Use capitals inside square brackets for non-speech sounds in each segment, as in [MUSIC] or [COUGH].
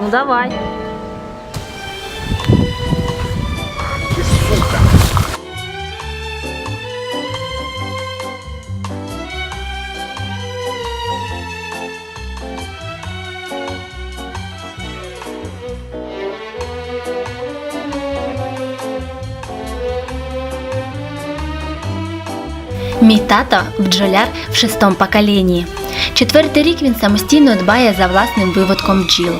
Ну давай. Мій тато бджоляр в шестому поколінні. Четвертий рік він самостійно дбає за власним виводком бджіл.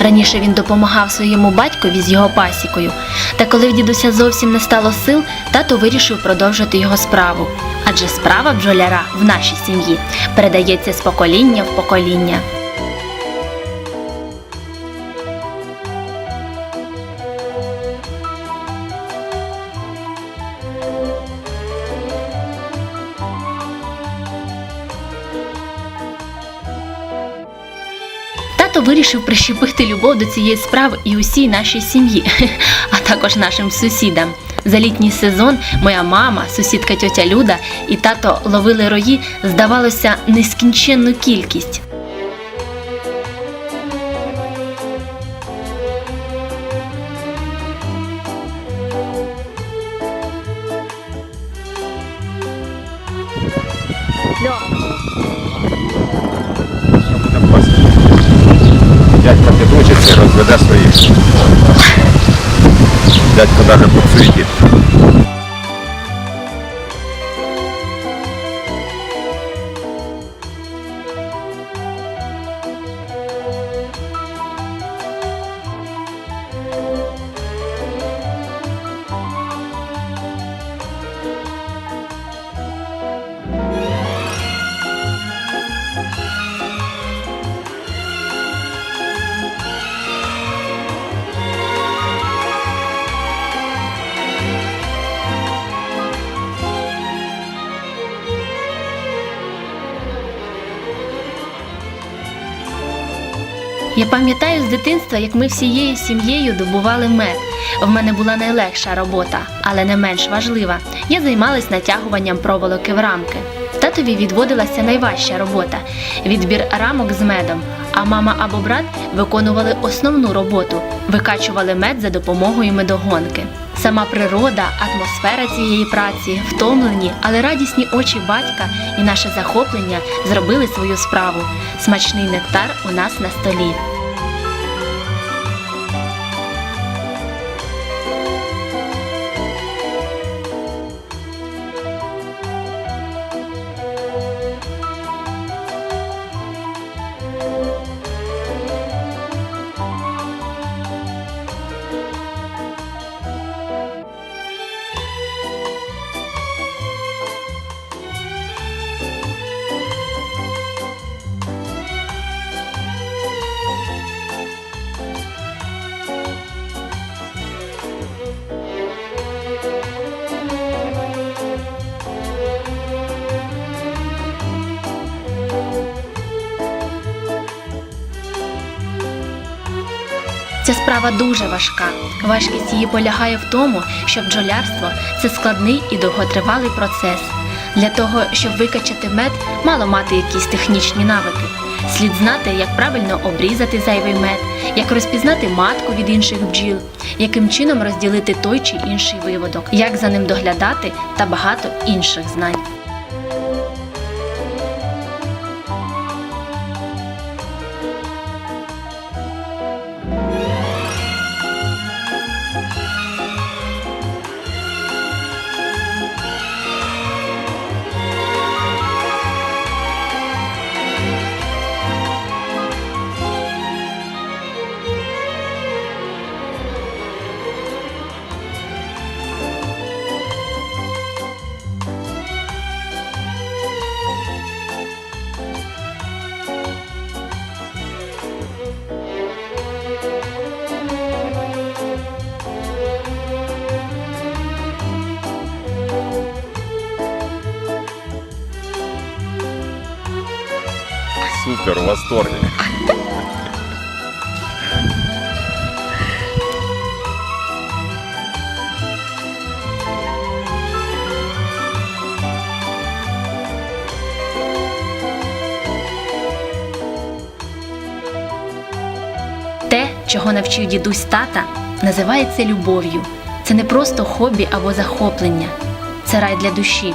Раніше він допомагав своєму батькові з його пасікою. Та коли в дідуся зовсім не стало сил, тато вирішив продовжити його справу. Адже справа бджоляра в нашій сім'ї передається з покоління в покоління. Тато вирішив прищепити любов до цієї справи і усій нашій сім'ї, [LAUGHS] а також нашим сусідам. За літній сезон моя мама, сусідка тьотя Люда і тато ловили рої, здавалося, нескінченну кількість. Буде розведе своїх. Дядько навіть подсуетить. Я пам'ятаю з дитинства, як ми всією сім'єю добували мед. В мене була найлегша робота, але не менш важлива. Я займалась натягуванням проволоки в рамки. Татові відводилася найважча робота відбір рамок з медом. А мама або брат виконували основну роботу викачували мед за допомогою медогонки. Сама природа, атмосфера цієї праці, втомлені, але радісні очі батька і наше захоплення зробили свою справу. Смачний нектар у нас на столі. Ця справа дуже важка. Важкість її полягає в тому, що бджолярство це складний і довготривалий процес. Для того, щоб викачати мед, мало мати якісь технічні навики. Слід знати, як правильно обрізати зайвий мед, як розпізнати матку від інших бджіл, яким чином розділити той чи інший виводок, як за ним доглядати та багато інших знань. супер, восторге. Те, чого навчив дідусь тата, називається любов'ю. Це не просто хобі або захоплення, це рай для душі.